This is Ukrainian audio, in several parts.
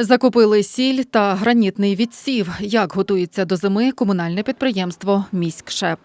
Закупили сіль та гранітний відсів. Як готується до зими комунальне підприємство Міськшеп.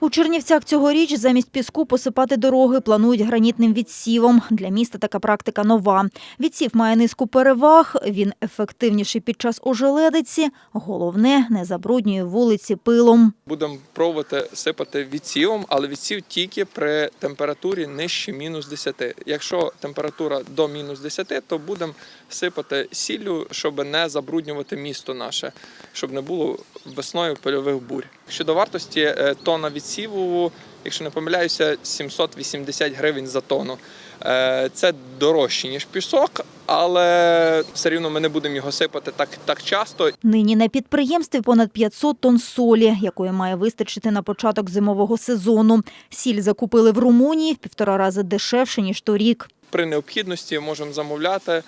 У Чернівцях цьогоріч замість піску посипати дороги планують гранітним відсівом. Для міста така практика нова. Відсів має низку переваг, він ефективніший під час ожеледиці. Головне, не забруднює вулиці пилом. Будемо пробувати сипати відсівом, але відсів тільки при температурі нижче мінус 10. Якщо температура до мінус 10, то будемо сипати сіллю, щоб не забруднювати місто наше, щоб не було весною пильових бурь. Щодо вартості е, тонна відсіву, якщо не помиляюся, 780 гривень за тонну. Е, Це дорожче, ніж пісок, але все рівно ми не будемо його сипати так, так часто. Нині на підприємстві понад 500 тонн солі, якої має вистачити на початок зимового сезону. Сіль закупили в Румунії в півтора рази дешевше, ніж торік. При необхідності можемо замовляти.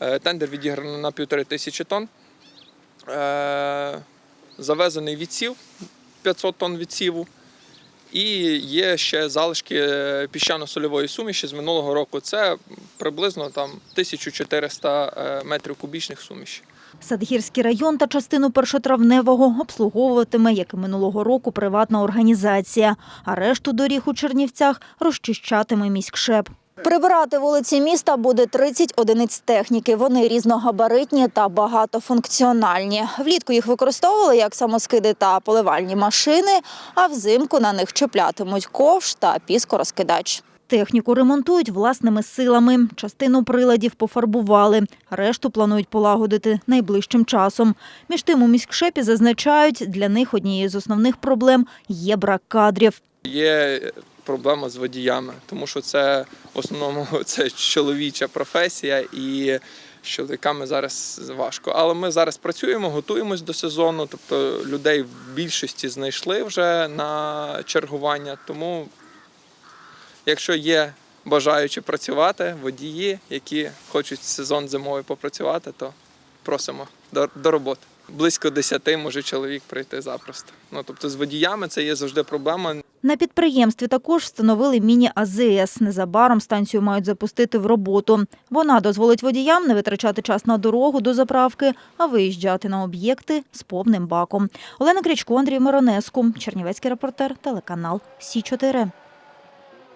Е, Тендер відіграно на півтори тисячі тонн. Е, Завезений відсів 500 тонн відсіву. І є ще залишки е, піщано-сольової суміші з минулого року. Це приблизно там 1400 е, метрів кубічних суміші. Садгірський район та частину першотравневого обслуговуватиме, як і минулого року, приватна організація. А решту доріг у Чернівцях розчищатиме міськшеп. Прибирати вулиці міста буде 30 одиниць техніки. Вони різногабаритні та багатофункціональні. Влітку їх використовували як самоскиди та поливальні машини, а взимку на них чіплятимуть ковш та піскорозкидач. Техніку ремонтують власними силами. Частину приладів пофарбували, решту планують полагодити найближчим часом. Між тим у міськшепі зазначають, для них однією з основних проблем є брак кадрів. Є проблема з водіями, тому що це в основному це чоловіча професія і з чоловіками зараз важко. Але ми зараз працюємо, готуємось до сезону. Тобто людей в більшості знайшли вже на чергування. Тому, якщо є бажаючі працювати, водії, які хочуть сезон зимовий попрацювати, то просимо до, роботи. Близько 10 може чоловік прийти запросто. Ну тобто з водіями це є завжди проблема. На підприємстві також встановили міні-АЗС. Незабаром станцію мають запустити в роботу. Вона дозволить водіям не витрачати час на дорогу до заправки, а виїжджати на об'єкти з повним баком. Олена Крічко, Андрій Миронеску, Чернівецький репортер, телеканал Сі 4